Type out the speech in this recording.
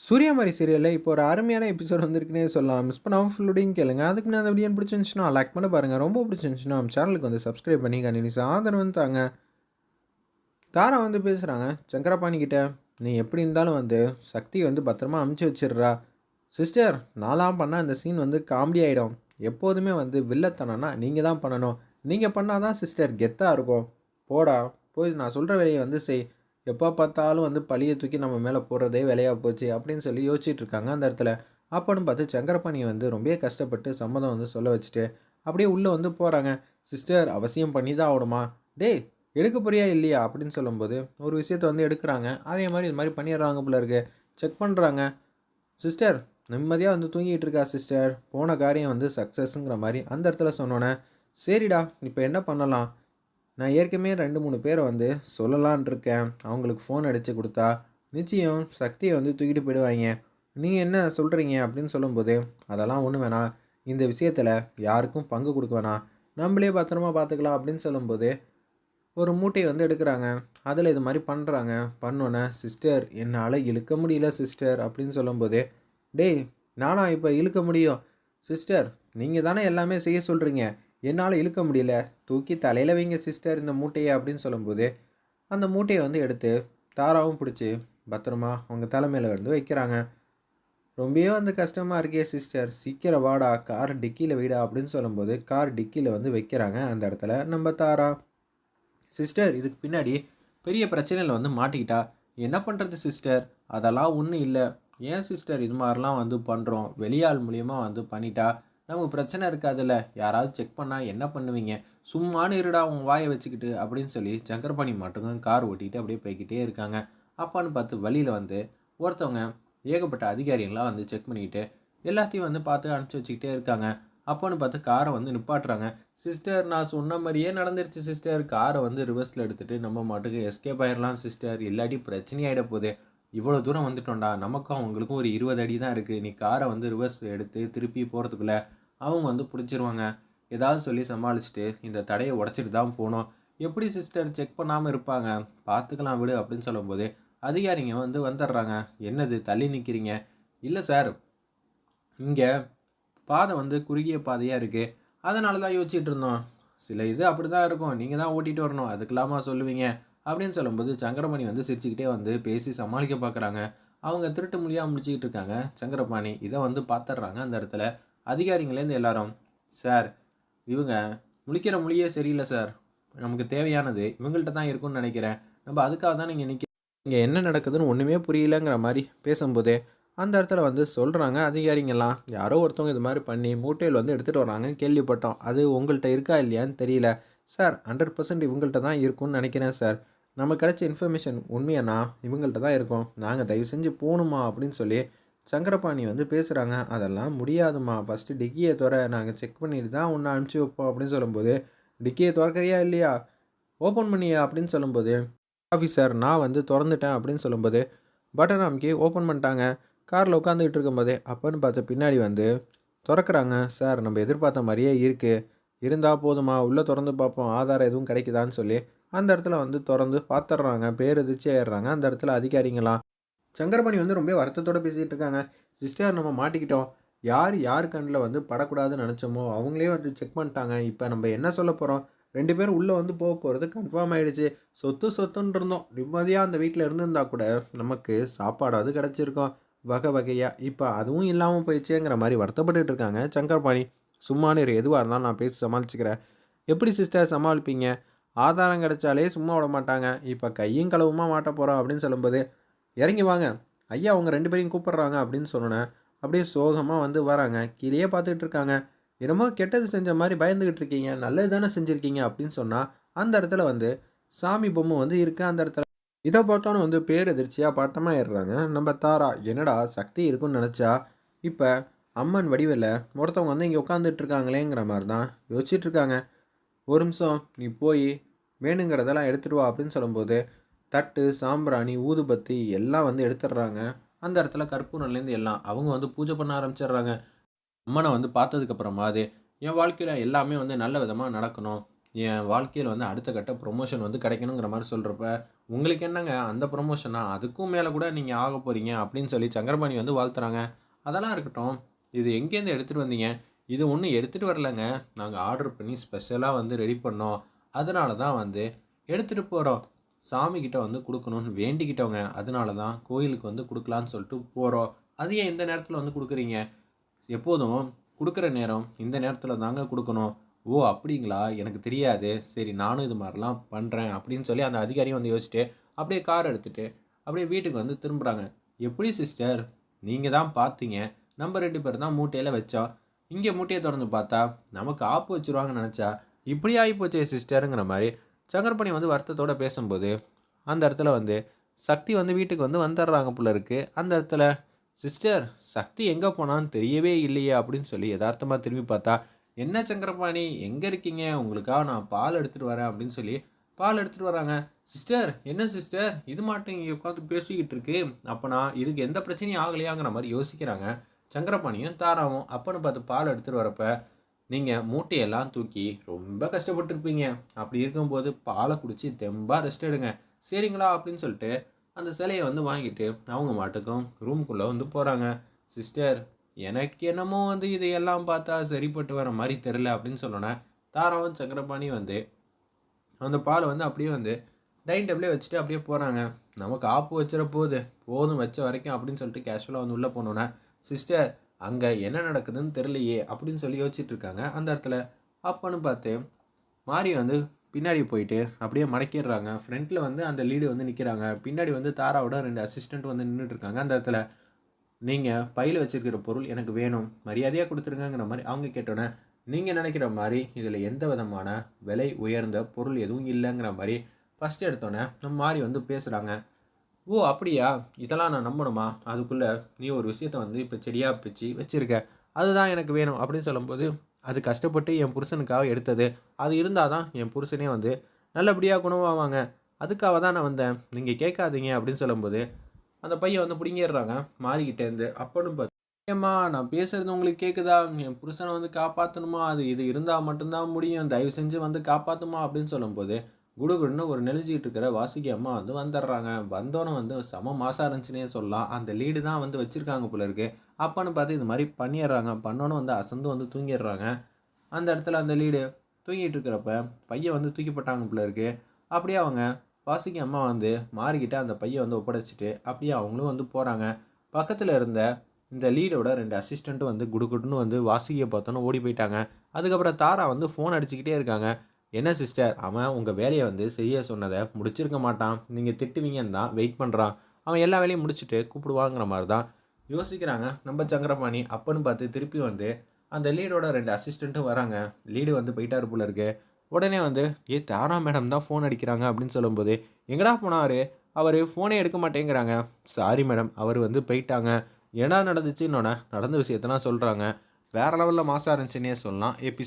சூரியமாரி சீரியலில் இப்போ ஒரு அருமையான எபிசோட் வந்திருக்குன்னே சொல்லலாம். மிஸ் பண்ணாமல் ஃபுல்லுடையும் கேளுங்க. அதுக்கு நான் அந்த வீடியோ பிடிச்சிருந்துச்சுன்னா லைக் பண்ண பாருங்கள் ரொம்ப பிடிச்சிருந்துச்சுன்னா நம்ம சேனலுக்கு வந்து சப்ஸ்கிரைப் பண்ணி கண்டினியூஸ் ஆதரவு வந்து தாங்க. தாரா வந்து பேசுகிறாங்க சங்கரபாணி கிட்ட நீ எப்படி இருந்தாலும் வந்து சக்தி வந்து பத்திரமா அமுச்சு வச்சிடுறா. சிஸ்டர் நாலாம் பண்ணால் அந்த சீன் வந்து காமெடி ஆகிடும் எப்போதுமே வந்து வில்லத்தனம்னா நீங்கள் தான் பண்ணணும். நீங்கள் பண்ணால் தான் சிஸ்டர் கெத்தாக இருக்கும். போடா போய் நான் சொல்கிற வேலையை வந்து செய். எப்போ பார்த்தாலும் வந்து பழியை தூக்கி நம்ம மேலே போடுறதே வேலையாக போச்சு அப்படின்னு சொல்லி யோசிச்சுட்டு இருக்காங்க அந்த இடத்துல. அப்போன்னு பார்த்து சங்கரபாணியை வந்து ரொம்ப கஷ்டப்பட்டு சம்மதம் வந்து சொல்ல வச்சுட்டு அப்படியே உள்ளே வந்து போகிறாங்க சிஸ்டர் அவசியம் பண்ணி தான் ஆகணுமா? டேய் எடுக்க போறியா இல்லையா? அப்படின்னு சொல்லும்போது ஒரு விஷயத்த வந்து எடுக்கிறாங்க. அதே மாதிரி இது மாதிரி பண்ணிடுறாங்க போல இருக்கு. செக் பண்ணுறாங்க சிஸ்டர் நிம்மதியாக வந்து தூங்கிட்டு இருக்கா சிஸ்டர்? போன காரியம் வந்து சக்ஸஸ்ங்கிற மாதிரி அந்த இடத்துல சொன்னோன்னே சரிடா இப்போ என்ன பண்ணலாம்? நான் ஏற்கனவே ரெண்டு மூணு பேரை வந்து சொல்லலான் இருக்கேன் அவங்களுக்கு ஃபோன் அடித்து கொடுத்தா நிச்சயம் சக்தியை வந்து தூக்கிட்டு போயிடுவாங்க நீங்கள் என்ன சொல்கிறீங்க அப்படின்னு சொல்லும்போது அதெல்லாம் ஒன்று வேணாம். இந்த விஷயத்தில் யாருக்கும் பங்கு கொடுக்க வேணாம். நம்மளே பத்திரமா பார்த்துக்கலாம் அப்படின்னு சொல்லும்போது ஒரு மூட்டையை வந்து எடுக்கிறாங்க. அதில் இது மாதிரி பண்ணுறாங்க பண்ணோன்னே சிஸ்டர் என்னால் இழுக்க முடியல சிஸ்டர். அப்படின்னு சொல்லும்போது டேய் நானா இப்போ இழுக்க முடியும்? சிஸ்டர் நீங்கள் தானே எல்லாமே செய்ய சொல்கிறீங்க என்னால் இழுக்க முடியல. தூக்கி தலையில் வைங்க சிஸ்டர் இந்த மூட்டையை அப்படின்னு சொல்லும்போது அந்த மூட்டையை வந்து எடுத்து தாராவும் பிடிச்சி பத்திரமா அவங்க தலைமையில் வந்து வைக்கிறாங்க. ரொம்பவே வந்து கஷ்டமாக இருக்கே சிஸ்டர் சீக்கிரம் வாடா கார் டிக்கியில் வீடா அப்படின்னு சொல்லும்போது கார் டிக்கியில் வந்து வைக்கிறாங்க அந்த இடத்துல. நம்ம தாரா சிஸ்டர் இதுக்கு பின்னாடி பெரிய பிரச்சனையில் வந்து மாட்டிக்கிட்டா? என்ன பண்ணுறது சிஸ்டர் அதெல்லாம் ஒன்றும் இல்லை. ஏன் சிஸ்டர் இது மாதிரிலாம் வந்து பண்ணுறோம் வெளியாள் மூலியமாக வந்து பண்ணிட்டா? நமக்கு பிரச்சனை இருக்காதுல்ல. யாராவது செக் பண்ணால் என்ன பண்ணுவீங்க? சும்மானு இருடா உன் வாயை வச்சுக்கிட்டு அப்படின்னு சொல்லி சங்கரபாணி மட்டும் கார் ஓட்டிகிட்டு அப்படியே போய்கிட்டே இருக்காங்க. அப்பான்னு பார்த்து வழியில் வந்து ஒருத்தவங்க ஏகப்பட்ட அதிகாரிகள்லாம் வந்து செக் பண்ணிக்கிட்டு எல்லாத்தையும் வந்து பார்த்து அனுப்பிச்சி வச்சுக்கிட்டே இருக்காங்க. அப்போன்னு பார்த்து காரை வந்து நிப்பாட்டுறாங்க. சிஸ்டர் நான் சொன்ன மாதிரியே நடந்துருச்சு சிஸ்டர் காரை வந்து ரிவர்ஸில் எடுத்துகிட்டு நம்ம மாட்டுக்கு எஸ்கேப் ஆயிடலாம் சிஸ்டர் இல்லாட்டி பிரச்சனையாகிட போகுது. இவ்வளோ தூரம் வந்துட்டோம்டா. நமக்கும் அவங்களுக்கும் ஒரு இருபது அடி தான் இருக்குது நீ காரை வந்து ரிவர்ஸ் எடுத்து திருப்பி போகிறதுக்குள்ளே அவங்க வந்து பிடிச்சிருவாங்க. ஏதாவது சொல்லி சமாளிச்சுட்டு இந்த தடையை உடச்சிட்டு தான் போகணும். எப்படி சிஸ்டர் செக் பண்ணாமல் இருப்பாங்க? பார்த்துக்கலாம் விடு அப்படின்னு சொல்லும்போது அதிகாரிங்க வந்து வந்துடுறாங்க. என்னது தள்ளி நிற்கிறீங்க இல்லை சார் இங்கே பாதை வந்து குறுகிய பாதையாக இருக்குது அதனால தான் யோசிச்சுட்டு இருந்தோம். சில இது அப்படி தான் இருக்கும். நீங்கள் தான் ஓட்டிகிட்டு வரணும். அதுக்கெல்லாமா சொல்லுவீங்க? அப்படின்னு சொல்லும்போது சங்கரமணி வந்து சிரிச்சுக்கிட்டே வந்து பேசி சமாளிக்க பார்க்குறாங்க அவங்க திருட்டு மொழியாக முடிச்சுக்கிட்டு இருக்காங்க. சங்கரபாணி இதை வந்து பார்த்துட்றாங்க அந்த இடத்துல. அதிகாரிங்களேருந்து எல்லாரும் சார் இவங்க முழிக்கிற மொழியே சரியில்லை சார். நமக்கு தேவையானது இவங்கள்ட்ட தான் இருக்கும்னு நினைக்கிறேன். நம்ம அதுக்காக தான் நீங்கள் நிற்க இங்கே என்ன நடக்குதுன்னு ஒன்றுமே புரியலங்கிற மாதிரி பேசும்போதே அந்த இடத்துல வந்து சொல்கிறாங்க அதிகாரிங்கெல்லாம் யாரோ ஒருத்தவங்க இது மாதிரி பண்ணி மூட்டையில் வந்து எடுத்துகிட்டு வராங்கன்னு கேள்விப்பட்டோம். அது உங்கள்கிட்ட இருக்கா இல்லையான்னு தெரியல. சார் ஹண்ட்ரட் பர்சன்ட் இவங்கள்ட்ட தான் இருக்கும்னு நினைக்கிறேன் சார். நம்ம கிடைச்ச இன்ஃபர்மேஷன் உண்மையானா இவங்கள்ட்ட தான் இருக்கும். நாங்கள் தயவு செஞ்சு போகணுமா அப்படின்னு சொல்லி சங்கரபாணி வந்து பேசுகிறாங்க அதெல்லாம் முடியாதுமா. ஃபஸ்ட்டு டிக்கியை துற நாங்கள் செக் பண்ணிட்டு தான் ஒன்று அனுப்பிச்சி வைப்போம் அப்படின்னு சொல்லும்போது டிக்கியை திறக்கறியா இல்லையா? ஓப்பன் பண்ணியா அப்படின்னு சொல்லும்போது ஆஃபீஸர் நான் வந்து திறந்துட்டேன் அப்படின்னு சொல்லும்போது பட்டன் அமுக்கி ஓப்பன் பண்ணிட்டாங்க. காரில் உட்காந்துக்கிட்டு இருக்கும்போதே அப்போன்னு பார்த்து பின்னாடி வந்து திறக்கிறாங்க. சார் நம்ம எதிர்பார்த்த மாதிரியே இருக்குது இருந்தால் போதுமா? உள்ளே திறந்து பார்ப்போம். ஆதாரம் எதுவும் கிடைக்குதான்னு சொல்லி அந்த இடத்துல வந்து திறந்து பார்த்துட்றாங்க பேர் எதிர்ச்சி ஆயிடுறாங்க அந்த இடத்துல அதிகாரிங்களாம் சங்கரபாணி வந்து ரொம்ப வருத்தத்தோடு பேசிகிட்டு இருக்காங்க. சிஸ்டர் நம்ம மாட்டிக்கிட்டோம். யார் யார் கண்ணில் வந்து படக்கூடாதுன்னு நினச்சோமோ அவங்களே வந்து செக் பண்ணிட்டாங்க. இப்போ நம்ம என்ன சொல்ல போகிறோம் ரெண்டு பேரும் உள்ளே வந்து போக போகிறது கன்ஃபார்ம் ஆகிடுச்சு சொத்து சொத்துன்னு இருந்தோம். நிம்மதியாக அந்த வீட்டில் இருந்திருந்தா கூட நமக்கு சாப்பாடாவது கிடச்சிருக்கோம். வகை வகையாக இப்போ அதுவும் இல்லாமல் போயிடுச்சேங்கிற மாதிரி வருத்தப்பட்டுட்டு இருக்காங்க சங்கர்பாணி. சும்மானு எதுவாக இருந்தாலும் நான் பேசி சமாளிச்சுக்கிறேன். எப்படி சிஸ்டர் சமாளிப்பீங்க? ஆதாரம் கிடைச்சாலே சும்மா விட மாட்டாங்க. இப்போ கையும் களவுமா மாட்ட போகிறோம் அப்படின்னு சொல்லும்போது இறங்கி வாங்க. ஐயா அவங்க ரெண்டு பேரையும் கூப்பிட்றாங்க அப்படின்னு சொன்னோன்னே அப்படியே சோகமாக வந்து வராங்க. கீழே பார்த்துக்கிட்டு இருக்காங்க. என்னமோ கெட்டது செஞ்ச மாதிரி பயந்துக்கிட்டு இருக்கீங்க. நல்லது தானே செஞ்சுருக்கீங்க அப்படின்னு சொன்னால் அந்த இடத்துல வந்து சாமி பொம்மை வந்து இருக்குது அந்த இடத்துல இதை பார்த்தோன்னு வந்து பேரெதிர்ச்சியாக பட்டமாக ஏறுறாங்க. நம்ம தாரா என்னடா சக்தி இருக்குன்னு நினச்சா? இப்போ அம்மன் வடிவில் ஒருத்தவங்க வந்து இங்கே உட்காந்துட்டு இருக்காங்களேங்கிற மாதிரி தான் யோசிச்சுட்டு இருக்காங்க. ஒரு நிமிஷம் நீ போய் வேணுங்கிறதெல்லாம் எடுத்துட்டு வா அப்படின்னு சொல்லும்போது தட்டு சாம்பிராணி ஊதுபத்தி எல்லாம் வந்து எடுத்துடுறாங்க. அந்த இடத்துல கற்பூரன்லேருந்து எல்லாம் அவங்க வந்து பூஜை பண்ண ஆரம்பிச்சிடுறாங்க. அம்மனை வந்து பார்த்ததுக்கப்புறமா அது என் வாழ்க்கையில் எல்லாமே வந்து நல்ல விதமாக நடக்கணும். என் வாழ்க்கையில் வந்து அடுத்த கட்ட ப்ரொமோஷன் வந்து கிடைக்கணுங்கிற மாதிரி சொல்கிறப்ப உங்களுக்கு என்னங்க அந்த ப்ரொமோஷனா அதுக்கும் மேலே கூட நீங்கள் ஆக போகிறீங்க அப்படின்னு சொல்லி சங்கரபாணி வந்து வாழ்த்துறாங்க. அதெல்லாம் இருக்கட்டும் இது எங்கேருந்து எடுத்துகிட்டு வந்தீங்க? இது ஒன்றும் எடுத்துகிட்டு வரலங்க. நாங்கள் ஆர்டர் பண்ணி ஸ்பெஷலாக வந்து ரெடி பண்ணோம். அதனால தான் வந்து எடுத்துகிட்டு போகிறோம் சாமிக்கிட்ட வந்து கொடுக்கணும்னு வேண்டிக்கிட்டவங்க அதனால தான் கோயிலுக்கு வந்து கொடுக்கலான்னு சொல்லிட்டு போகிறோம் அது ஏன் இந்த நேரத்தில் வந்து கொடுக்குறீங்க? எப்போதும் கொடுக்குற நேரம் இந்த நேரத்தில் தாங்க கொடுக்கணும். ஓ அப்படிங்களா? எனக்கு தெரியாது. சரி நானும் இது மாதிரிலாம் பண்ணுறேன் அப்படின்னு சொல்லி அந்த அதிகாரியும் வந்து யோசிச்சுட்டு அப்படியே கார் எடுத்துகிட்டு அப்படியே வீட்டுக்கு வந்து திரும்புகிறாங்க எப்படி சிஸ்டர் நீங்கள் தான் பார்த்தீங்க. நம்ம ரெண்டு பேர் தான் மூட்டையில் வச்சோம். இங்கே மூட்டையை திறந்து பார்த்தா நமக்கு ஆப்பு வச்சுருவாங்கன்னு நினச்சா இப்படி ஆகிப்போச்சு சிஸ்டருங்கிற மாதிரி சங்கர்பணி வந்து வருத்தத்தோடு பேசும்போது அந்த இடத்துல வந்து சக்தி வந்து வீட்டுக்கு வந்து வந்துடுறாங்க போல இருக்குது அந்த இடத்துல சிஸ்டர் சக்தி எங்கே போனான்னு தெரியவே இல்லையே அப்படின்னு சொல்லி யதார்த்தமாக திரும்பி பார்த்தா என்ன சங்கரபாணி எங்கே இருக்கீங்க? உங்களுக்காக நான் பால் எடுத்துகிட்டு வரேன் அப்படின்னு சொல்லி பால் எடுத்துகிட்டு வராங்க. சிஸ்டர் என்ன சிஸ்டர்? இது மாட்டும் இங்கே உட்காந்து பேசிக்கிட்டு இருக்கு. அப்போ நான் இதுக்கு எந்த பிரச்சனையும் ஆகலையாங்கிற மாதிரி யோசிக்கிறாங்க. சங்கரபாணியும் தாராவும் அப்பன்னு பார்த்து பால் எடுத்துகிட்டு வரப்ப நீங்கள் மூட்டையெல்லாம் தூக்கி ரொம்ப கஷ்டப்பட்டுருப்பீங்க. அப்படி இருக்கும்போது பாலை குடித்து தெம்பாக ரெஸ்ட் எடுங்க. சரிங்களா? அப்படின்னு சொல்லிட்டு அந்த சிலையை வந்து வாங்கிட்டு அவங்க மாட்டுக்கும் ரூம்குள்ளே வந்து போகிறாங்க சிஸ்டர் எனக்கு என்னமோ வந்து இதையெல்லாம் பார்த்தா சரிப்பட்டு வர மாதிரி தெரில அப்படின்னு சொன்னோன்னே தாராவும் சக்கரபாணி வந்து அந்த பால் வந்து அப்படியே வந்து டைனிங் டேபிளே வச்சுட்டு அப்படியே போகிறாங்க நமக்கு ஆப்பு வச்சிட போகுது. போதும் வச்ச வரைக்கும் அப்படின்னு சொல்லிட்டு கேஷுவலாக வந்து உள்ளே போனோன்னே சிஸ்டர் அங்கே என்ன நடக்குதுன்னு தெரியலையே அப்படின்னு சொல்லி யோசிச்சுட்டு இருக்காங்க. அந்த இடத்துல அப்பன்னு பார்த்து மாறி வந்து பின்னாடி போயிட்டு அப்படியே மடக்கிடுறாங்க. ஃப்ரண்ட்டில் வந்து அந்த லீடு வந்து நிற்கிறாங்க பின்னாடி வந்து தாராவோட ரெண்டு அசிஸ்டண்ட் வந்து நின்றுட்டு இருக்காங்க. அந்த இடத்துல நீங்கள் பையில் வச்சுருக்கிற பொருள் எனக்கு வேணும். மரியாதையாக கொடுத்துருங்கிற மாதிரி அவங்க கேட்டோன்னே நீங்கள் நினைக்கிற மாதிரி இதில் எந்த விதமான விலை உயர்ந்த பொருள் எதுவும் இல்லைங்கிற மாதிரி ஃபஸ்ட்டு எடுத்தோன்னே நம்ம மாதிரி வந்து பேசுகிறாங்க ஓ அப்படியா? இதெல்லாம் நான் நம்பணுமா? அதுக்குள்ளே நீ ஒரு விஷயத்த வந்து இப்போ செடியாக பிச்சு வச்சுருக்க. அதுதான் எனக்கு வேணும் அப்படின்னு சொல்லும்போது அது கஷ்டப்பட்டு என் புருஷனுக்காக எடுத்தது. அது இருந்தால் தான் என் புருஷனே வந்து நல்லபடியாக குணமாவாங்க. அதுக்காக தான் நான் வந்தேன். நீங்கள் கேட்காதீங்க அப்படின்னு சொல்லும்போது அந்த பையன் வந்து பிடிங்கிடுறாங்க. மாறிக்கிட்டேருந்து அப்பன்னு பார்த்து ஏம்மா நான் பேசுறது உங்களுக்கு கேட்குதா என் புருஷனை வந்து காப்பாற்றணுமா அது இது இருந்தால் மட்டும்தான் முடியும். தயவு செஞ்சு வந்து காப்பாற்றுமா அப்படின்னு சொல்லும்போது குடுகுடுன்னு ஒரு நெளிஞ்சிக்கிட்டு இருக்கிற வாசுகி அம்மா வந்து வந்துடுறாங்க. வந்தோன்னே வந்து செம மாசாக இருந்துச்சுன்னே சொல்லலாம். அந்த லீடு தான் வந்து வச்சுருக்காங்க போல இருக்கு. அப்பன்னு பார்த்து இது மாதிரி பண்ணிடுறாங்க. பண்ணோன்னு வந்து அசந்து வந்து தூங்கிடுறாங்க. அந்த இடத்துல அந்த லீடு தூங்கிட்டு இருக்கிறப்ப பையன் வந்து தூக்கி போட்டாங்க போல இருக்கு. அப்படியே அவங்க வாசுகி அம்மா வந்து மாறிக்கிட்டு அந்த பையன் வந்து ஒப்படைச்சிட்டு அப்படியே அவங்களும் வந்து போகிறாங்க பக்கத்தில் இருந்த இந்த லீடோட ரெண்டு அசிஸ்டண்ட்டும் வந்து குடுகுடுன்னு வந்து வாசுகியை பார்த்தோன்னு ஓடி போயிட்டாங்க. அதுக்கப்புறம் தாரா வந்து ஃபோன் அடிச்சுக்கிட்டே இருக்காங்க. என்ன சிஸ்டர் அவன் உங்கள் வேலையை வந்து செய்ய சொன்னதை முடிச்சிருக்க மாட்டான். நீங்கள் திட்டுவீங்கன்னு தான் வெயிட் பண்ணுறான் அவன் எல்லா வேலையும் முடிச்சுட்டு கூப்பிடுவாங்கிற மாதிரி தான் யோசிக்கிறாங்க. நம்ம சங்கரபாணி அப்பன்னு பார்த்து திருப்பி வந்து அந்த லீடோட ரெண்டு அசிஸ்டண்ட்டும் வராங்க. லீடு வந்து போயிட்டாரு போல இருக்கு. உடனே வந்து ஏ தாரா மேடம் தான் ஃபோன் அடிக்கிறாங்க அப்படின்னு சொல்லும்போது எங்கடா போனார்? அவர் ஃபோனே எடுக்க மாட்டேங்கிறாங்க. சாரி மேடம் அவர் வந்து போயிட்டாங்க. என்ன நடந்துச்சுன்னொன்னே நடந்த விஷயத்தெல்லாம் சொல்கிறாங்க வேறு லெவலில் மாசாக இருந்துச்சுன்னே சொல்லலாம். எபிசோட்